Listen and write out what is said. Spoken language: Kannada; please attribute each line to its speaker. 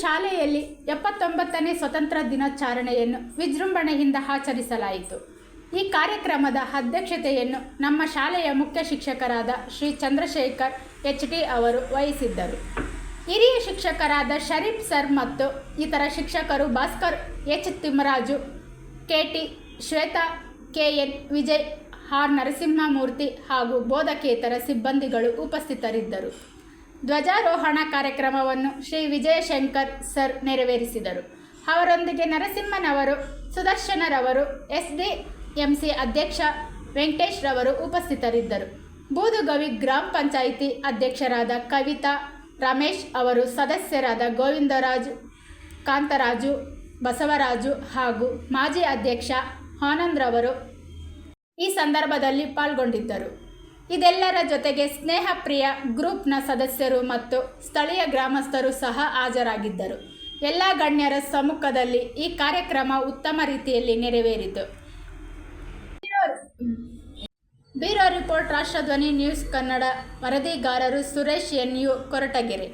Speaker 1: ಶಾಲೆಯಲ್ಲಿ ಎಪ್ಪತ್ತೊಂಬತ್ತನೇ ಸ್ವತಂತ್ರ ದಿನಾಚರಣೆಯನ್ನು ವಿಜೃಂಭಣೆಯಿಂದ ಆಚರಿಸಲಾಯಿತು. ಈ ಕಾರ್ಯಕ್ರಮದ ಅಧ್ಯಕ್ಷತೆಯನ್ನು ನಮ್ಮ ಶಾಲೆಯ ಮುಖ್ಯ ಶಿಕ್ಷಕರಾದ ಶ್ರೀ ಚಂದ್ರಶೇಖರ್ ಎಚ್ ಟಿ ಅವರು ವಹಿಸಿದ್ದರು. ಹಿರಿಯ ಶಿಕ್ಷಕರಾದ ಶರೀಫ್ ಸರ್ ಮತ್ತು ಇತರ ಶಿಕ್ಷಕರು Bhaskar H. Thimmaraju K T Shweta K N Vijay, R. Narasimhamurthy ಹಾಗೂ ಬೋಧಕೇತರ ಸಿಬ್ಬಂದಿಗಳು ಉಪಸ್ಥಿತರಿದ್ದರು. ಧ್ವಜಾರೋಹಣ ಕಾರ್ಯಕ್ರಮವನ್ನು ಶ್ರೀ ವಿಜಯಶಂಕರ್ ಸರ್ ನೆರವೇರಿಸಿದರು. ಅವರೊಂದಿಗೆ ನರಸಿಂಹನವರು, ಸುದರ್ಶನರವರು ಎಸ್ ಡಿ ಎಂ ಸಿ ಅಧ್ಯಕ್ಷ ವೆಂಕಟೇಶ್ ರವರು ಉಪಸ್ಥಿತರಿದ್ದರು. ಬೂದುಗವಿ ಗ್ರಾಮ ಪಂಚಾಯಿತಿ ಅಧ್ಯಕ್ಷರಾದ ಕವಿತಾ ರಮೇಶ್ ಅವರು, ಸದಸ್ಯರಾದ ಗೋವಿಂದರಾಜು, ಕಾಂತರಾಜು, ಬಸವರಾಜು ಹಾಗೂ ಮಾಜಿ ಅಧ್ಯಕ್ಷ ಆನಂದ್ರವರು ಈ ಸಂದರ್ಭದಲ್ಲಿ ಪಾಲ್ಗೊಂಡಿದ್ದರು. ಇದೆಲ್ಲರ ಜೊತೆಗೆ ಸ್ನೇಹಪ್ರಿಯ ಗ್ರೂಪ್ನ ಸದಸ್ಯರು ಮತ್ತು ಸ್ಥಳೀಯ ಗ್ರಾಮಸ್ಥರು ಸಹ ಹಾಜರಾಗಿದ್ದರು. ಎಲ್ಲ ಗಣ್ಯರ ಸಮ್ಮುಖದಲ್ಲಿ ಈ ಕಾರ್ಯಕ್ರಮ ಉತ್ತಮ ರೀತಿಯಲ್ಲಿ ನೆರವೇರಿತು. Bureau report, Rashtradhwani news Kannada ವರದಿಗಾರರು Suresh N U Koratagere.